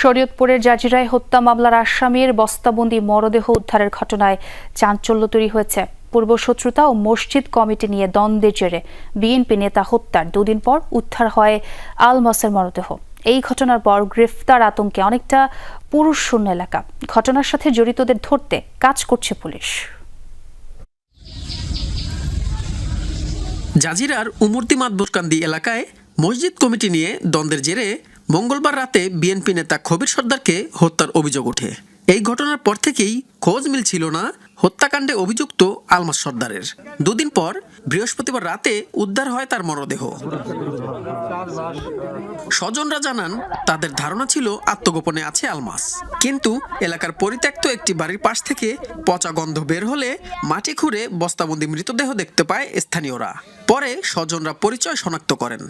শরীয়তপুরের জাজিরায় হত্যা মামলার আসামির বস্তাবন্দি মরদেহ উদ্ধারের ঘটনায় চাঞ্চল্য তৈরি হয়েছে। পূর্বশত্রুতা ও মসজিদ কমিটি নিয়ে দ্বন্দ্বের জেরে বিএনপি নেতা হত্যার দুদিন পর উদ্ধার হয় আলমাসের মরদেহ। এই ঘটনার পর গ্রেফতার আতঙ্কে অনেকটা পুরুষ শূন্য এলাকা। ঘটনার সাথে জড়িতদের ধরতে কাজ করছে পুলিশ। জাজিরার উমর্তি মাতবরকান্দি এলাকায় মসজিদ কমিটি নিয়ে দ্বন্দ্বের জেরে মঙ্গলবার রাতে বিএনপি নেতা খবির সর্দারকে হত্যার অভিযোগ ওঠে। এই ঘটনার পর থেকেই খোঁজ মিলছিল না হত্যাকাণ্ডে অভিযুক্ত আলমাস সর্দারের। দুদিন পর বৃহস্পতিবার রাতে উদ্ধার হয় তার মরদেহ। স্বজনরা জানান, তাদের ধারণা ছিল আত্মগোপনে আছে আলমাস। কিন্তু এলাকার পরিত্যক্ত একটি বাড়ির পাশ থেকে পচা গন্ধ বের হলে মাটি খুঁড়ে বস্তাবন্দি মৃতদেহ দেখতে পায় স্থানীয়রা। পরে স্বজনরা পরিচয় শনাক্ত করেন।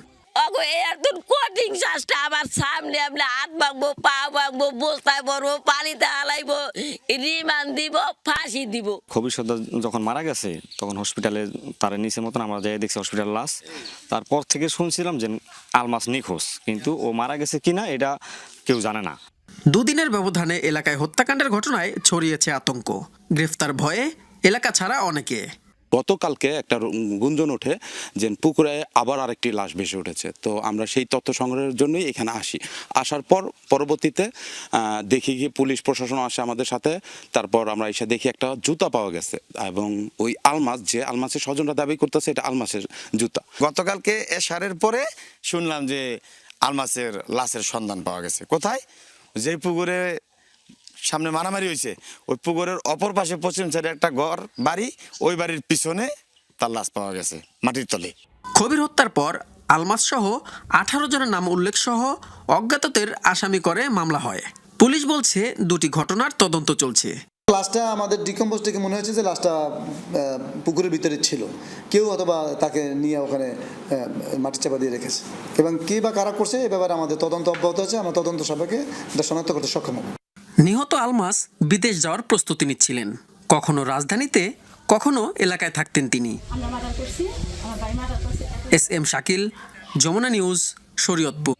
অগো একদম কঠিন শ্বাসটা আমার সামনে আমরা হাত ভাঙবো পা ভাঙবো বস্তায় ভরবো পানিতে হালাইবো রিমান দিব ফাঁসি দিব। খবির সর্দার যখন মারা গেছে তখন হসপিটালে তার নিচে মতন আমরা যাই দেখছি হসপিটাল লাশ। তারপর থেকে শুনছিলাম যে আলমাস নিখোঁজ কিন্তু ও মারা গেছে কিনা এটা কেউ জানে না। দুদিনের ব্যবধানে এলাকায় হত্যাকাণ্ডের ঘটনায় ছড়িয়েছে আতঙ্ক। গ্রেফতার ভয়ে এলাকা ছাড়া অনেকে। গতকালকে একটা গুঞ্জন ওঠে যে পুকুরে আবার আরেকটি লাশ ভেসে উঠেছে। তো আমরা সেই তথ্য সংগ্রহের জন্যই এখানে আসি। আসার পর পরবর্তীতে দেখি কি পুলিশ প্রশাসন আসে আমাদের সাথে। তারপর আমরা এসে দেখি একটা জুতা পাওয়া গেছে এবং ওই আলমাস, যে আলমাসের স্বজনরা দাবি করতেছে এটা আলমাসের জুতা। গতকালকে এশারের পরে শুনলাম যে আলমাসের লাশের সন্ধান পাওয়া গেছে। কোথায়? যে পুকুরে সামনে মারামারি হয়েছে ওই পুকুরের অপর পাশে পশ্চিম সাইডে একটা ঘর বাড়ি ওই বাড়ির পিছনে তার লাশ পাওয়া গেছে মাটির তলে। খবির হত্যার পর আলমাস সহ আঠারো জনের নাম উল্লেখ সহ অজ্ঞাতদের আসামি করে মামলা হয়। পুলিশ বলছে দুটি ঘটনার তদন্ত চলছে। লাশটা আমাদের ডিকম্পোজ থেকে মনে হয়েছে যে লাশটা আহ, পুকুরের ভিতরে ছিল। কেউ অথবা তাকে নিয়ে ওখানে মাটি চাপা দিয়ে রেখেছে। এবং কে বা কারা করছে এ ব্যাপারে আমাদের তদন্ত অব্যাহত আছে। আমরা তদন্ত সবাইকে এটা শনাক্ত করতে সক্ষম হব। নিহত আলমাস বিদেশ যাওয়ার প্রস্তুতি নিচ্ছিলেন। কখনো রাজধানীতে কখনো এলাকায় থাকতেন তিনি। S M Shakil Jamuna news Shariatpur.